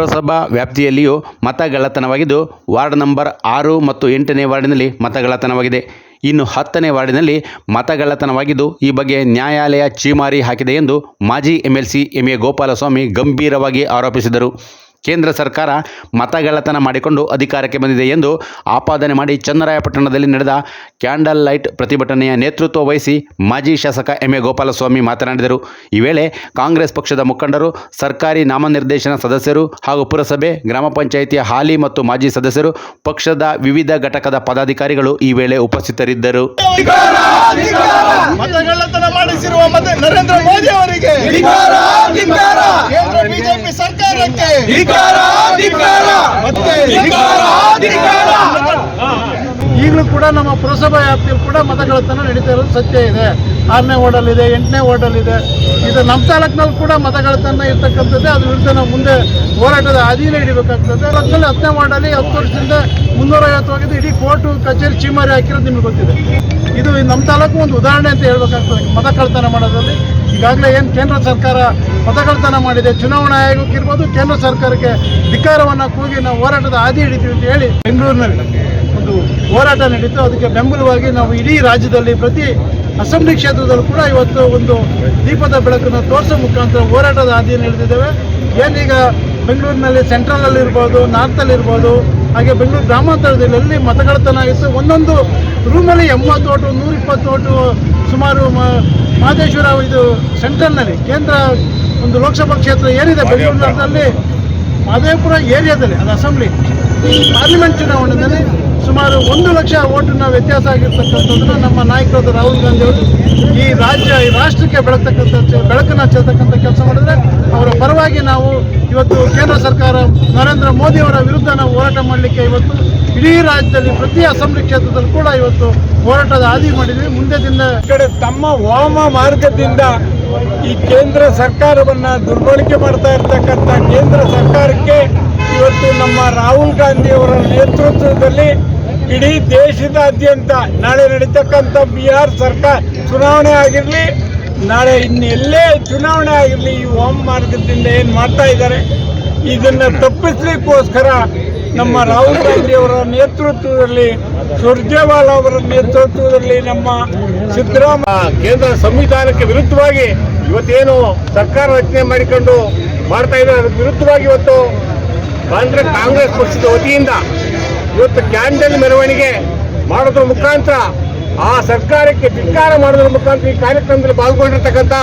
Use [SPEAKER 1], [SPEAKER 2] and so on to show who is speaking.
[SPEAKER 1] ಪುರಸಭಾ ವ್ಯಾಪ್ತಿಯಲ್ಲಿಯೂ ಮತಗಳ್ಳತನವಾಗಿದ್ದು ward number ಆರು ಮತ್ತು ಎಂಟನೇ ವಾರ್ಡಿನಲ್ಲಿ ಮತಗಳ್ಳತನವಾಗಿದೆ ಇನ್ನು ಹತ್ತನೇ ವಾರ್ಡಿನಲ್ಲಿ ಮತಗಳ್ಳತನವಾಗಿದ್ದು ಈ ಬಗ್ಗೆ ನ್ಯಾಯಾಲಯ ಚೀಮಾರಿ ಹಾಕಿದೆ ಎಂದು ಮಾಜಿ ಎಂಎಲ್ಸಿ ಎಂ ಎ ಗೋಪಾಲಸ್ವಾಮಿ ಗಂಭೀರವಾಗಿ ಆರೋಪಿಸಿದರು. ಕೇಂದ್ರ ಸರ್ಕಾರ ಮತಗಳ್ಳತನ ಮಾಡಿಕೊಂಡು ಅಧಿಕಾರಕ್ಕೆ ಬಂದಿದೆ ಎಂದು ಆಪಾದನೆ ಮಾಡಿ ಚನ್ನರಾಯಪಟ್ಟಣದಲ್ಲಿ ನಡೆದ ಕ್ಯಾಂಡಲ್ ಲೈಟ್ ಪ್ರತಿಭಟನೆಯ ನೇತೃತ್ವ ವಹಿಸಿ ಮಾಜಿ ಶಾಸಕ ಎಂ ಎ ಗೋಪಾಲಸ್ವಾಮಿ ಮಾತನಾಡಿದರು. ಈ ವೇಳೆ ಕಾಂಗ್ರೆಸ್ ಪಕ್ಷದ ಮುಖಂಡರು, ಸರ್ಕಾರಿ ನಾಮನಿರ್ದೇಶನ ಸದಸ್ಯರು ಹಾಗೂ ಪುರಸಭೆ, ಗ್ರಾಮ ಪಂಚಾಯಿತಿಯ ಹಾಲಿ ಮತ್ತು ಮಾಜಿ ಸದಸ್ಯರು, ಪಕ್ಷದ ವಿವಿಧ ಘಟಕದ ಪದಾಧಿಕಾರಿಗಳು ಈ ವೇಳೆ ಉಪಸ್ಥಿತರಿದ್ದರು.
[SPEAKER 2] ನರೇಂದ್ರ ಮೋದಿ ಅವರಿಗೆ. ಕೇಂದ್ರ ಧಿಕಾರ ಧಿಕಾರ ಮತ್ತೆ ಈಗಲೂ ಕೂಡ ನಮ್ಮ ಪುರಸಭಾ ವ್ಯಾಪ್ತಿಯಲ್ಲಿ ಕೂಡ ಮತಗಳತನ ನಡೀತಾ ಇರೋದು ಸತ್ಯ ಇದೆ. ಆರನೇ ವಾರ್ಡಲ್ಲಿದೆ, ಎಂಟನೇ ವಾರ್ಡಲ್ಲಿದೆ. ಇದು ನಮ್ಮ ತಾಲೂಕಿನಲ್ಲಿ ಕೂಡ ಮತಗಳತನ ಇರ್ತಕ್ಕಂಥದ್ದೇ, ಅದ್ರ ವಿರುದ್ಧ ನಾವು ಮುಂದೆ ಹೋರಾಟದ ಅಧೀನ ಹಿಡಿಬೇಕಾಗ್ತದೆ. ಅದರಲ್ಲಿ ಹತ್ತನೇ ವಾರ್ಡಲ್ಲಿ ಹತ್ತು ವರ್ಷದಿಂದ ಮುನ್ನೂರೈವತ್ತು ಹೋಗಿದ್ದು ಇಡೀ ಕೋರ್ಟು, ಕಚೇರಿ ಚೀಮಾರಿ ಹಾಕಿರೋದು ನಿಮ್ಗೆ ಗೊತ್ತಿದೆ. ಇದು ನಮ್ಮ ತಾಲೂಕು ಒಂದು ಉದಾಹರಣೆ ಅಂತ ಹೇಳ್ಬೇಕಾಗ್ತದೆ. ಮತಗಳತನ ಮಾಡೋದ್ರಲ್ಲಿ ಈಗಾಗಲೇ ಏನು ಕೇಂದ್ರ ಸರ್ಕಾರ ಮತಗಳತನ ಮಾಡಿದೆ, ಚುನಾವಣಾ ಆಯೋಗಕ್ಕೆ ಇರ್ಬೋದು, ಕೇಂದ್ರ ಸರ್ಕಾರಕ್ಕೆ ಧಿಕ್ಕಾರವನ್ನು ಕೂಗಿ ನಾವು ಹೋರಾಟದ ಹಾದಿ ಹಿಡಿತೀವಿ ಅಂತ ಹೇಳಿ ಬೆಂಗಳೂರಿನಲ್ಲಿ. ಹೋರಾಟ ನಡೀತು ಅದಕ್ಕೆ ಬೆಂಬಲವಾಗಿ ನಾವು ಇಡೀ ರಾಜ್ಯದಲ್ಲಿ ಪ್ರತಿ ಅಸೆಂಬ್ಲಿ ಕ್ಷೇತ್ರದಲ್ಲೂ ಕೂಡ ಇವತ್ತು ಒಂದು ದೀಪದ ಬೆಳಕನ್ನು ತೋರಿಸೋ ಮುಖಾಂತರ ಹೋರಾಟದ ಹಾದಿಯನ್ನು ಹಿಡಿದಿದ್ದೇವೆ ಏನೀಗ ಬೆಂಗಳೂರಿನಲ್ಲಿ ಸೆಂಟ್ರಲಲ್ಲಿ ಇರ್ಬೋದು ನಾರ್ತಲ್ಲಿ ಇರ್ಬೋದು ಹಾಗೆ ಬೆಂಗಳೂರು ಗ್ರಾಮಾಂತರದಲ್ಲಿ ಎಲ್ಲಿ ಮತಗಳ್ತನ ಆಗಿತ್ತು, ಒಂದೊಂದು ರೂಮಲ್ಲಿ ಎಂಬತ್ತು ಓಟು, ನೂರಿಪ್ಪತ್ತು ಓಟು, ಸುಮಾರು ಮಹದೇಶ್ವರ ಇದು ಸೆಂಟ್ರಲ್ನಲ್ಲಿ, ಕೇಂದ್ರ ಒಂದು ಲೋಕಸಭಾ ಕ್ಷೇತ್ರ ಏನಿದೆ ಬೆಂಗಳೂರಿನಲ್ಲಿ ಮಹದೇವಪುರ ಏರಿಯಾದಲ್ಲಿ, ಅದು ಅಸೆಂಬ್ಲಿ. ಪಾರ್ಲಿಮೆಂಟ್ ಚುನಾವಣೆಯಲ್ಲಿ ಸುಮಾರು ಒಂದು ಲಕ್ಷ ಓಟಿನ ವ್ಯತ್ಯಾಸ ಆಗಿರ್ತಕ್ಕಂಥದ್ದನ್ನು ನಮ್ಮ ನಾಯಕರಾದ ರಾಹುಲ್ ಗಾಂಧಿ ಅವರು ಈ ರಾಜ್ಯ, ಈ ರಾಷ್ಟ್ರಕ್ಕೆ ಬೆಳಗ್ತಕ್ಕಂಥ ಚ- ಬೆಳಕನ್ನು ಚೆಲ್ತಕ್ಕಂಥ ಕೆಲಸ ಮಾಡಿದ್ರೆ ಅವರ ಪರವಾಗಿ ನಾವು ಇವತ್ತು ಕೇಂದ್ರ ಸರ್ಕಾರ ನರೇಂದ್ರ ಮೋದಿ ಅವರ ವಿರುದ್ಧ ನಾವು ಹೋರಾಟ ಮಾಡಲಿಕ್ಕೆ ಇವತ್ತು ಇಡೀ ರಾಜ್ಯದಲ್ಲಿ ಪ್ರತಿ ಅಸೆಂಬ್ಲಿ ಕ್ಷೇತ್ರದಲ್ಲಿ ಕೂಡ ಇವತ್ತು ಹೋರಾಟದ ಹಾದಿ ಮಾಡಿದ್ವಿ. ಮುಂದೆ ದಿನ
[SPEAKER 3] ಕಡೆ ತಮ್ಮ ವಾಮ ಮಾರ್ಗದಿಂದ ಈ ಕೇಂದ್ರ ಸರ್ಕಾರವನ್ನ ದುರ್ಬಳಕೆ ಮಾಡ್ತಾ ಇರ್ತಕ್ಕಂಥ ಕೇಂದ್ರ ಸರ್ಕಾರಕ್ಕೆ ಇವತ್ತು ನಮ್ಮ ರಾಹುಲ್ ಗಾಂಧಿ ಅವರ ಇಡೀ ದೇಶದಾದ್ಯಂತ ನಾಳೆ ನಡೀತಕ್ಕಂಥ ಬಿಹಾರ್ ಸರ್ಕಾರ ಚುನಾವಣೆ ಆಗಿರಲಿ, ನಾಳೆ ಇನ್ನೆಲ್ಲೇ ಚುನಾವಣೆ ಆಗಿರಲಿ, ಈ ಹೋಮ್ ಮಾರ್ಗದಿಂದ ಏನು ಮಾಡ್ತಾ ಇದ್ದಾರೆ, ಇದನ್ನು ತಪ್ಪಿಸ್ಲಿಕ್ಕೋಸ್ಕರ ನಮ್ಮ ರಾಹುಲ್ ಗಾಂಧಿ ಅವರ ನೇತೃತ್ವದಲ್ಲಿ, ಸುರ್ಜೇವಾಲಾ ಅವರ ನೇತೃತ್ವದಲ್ಲಿ ನಮ್ಮ ಸಿದ್ದರಾಮಯ್ಯ
[SPEAKER 4] ಕೇಂದ್ರ ಸಂವಿಧಾನಕ್ಕೆ ವಿರುದ್ಧವಾಗಿ ಇವತ್ತೇನು ಸರ್ಕಾರ ರಚನೆ ಮಾಡಿಕೊಂಡು ಮಾಡ್ತಾ ಇದ್ದಾರೆ, ಅದಕ್ಕೆ ವಿರುದ್ಧವಾಗಿ ಇವತ್ತು ಕಾಂಗ್ರೆಸ್ ಪಕ್ಷದ ವತಿಯಿಂದ ಇವತ್ತು ಕ್ಯಾಂಡಲ್ ಮೆರವಣಿಗೆ ಮಾಡೋದ್ರ ಮುಖಾಂತರ ಆ ಸರ್ಕಾರಕ್ಕೆ ಧಿಕ್ಕಾರ ಮಾಡೋದ್ರ ಮುಖಾಂತರ ಈ ಕಾರ್ಯಕ್ರಮದಲ್ಲಿ ಪಾಲ್ಗೊಂಡಿರ್ತಕ್ಕಂಥ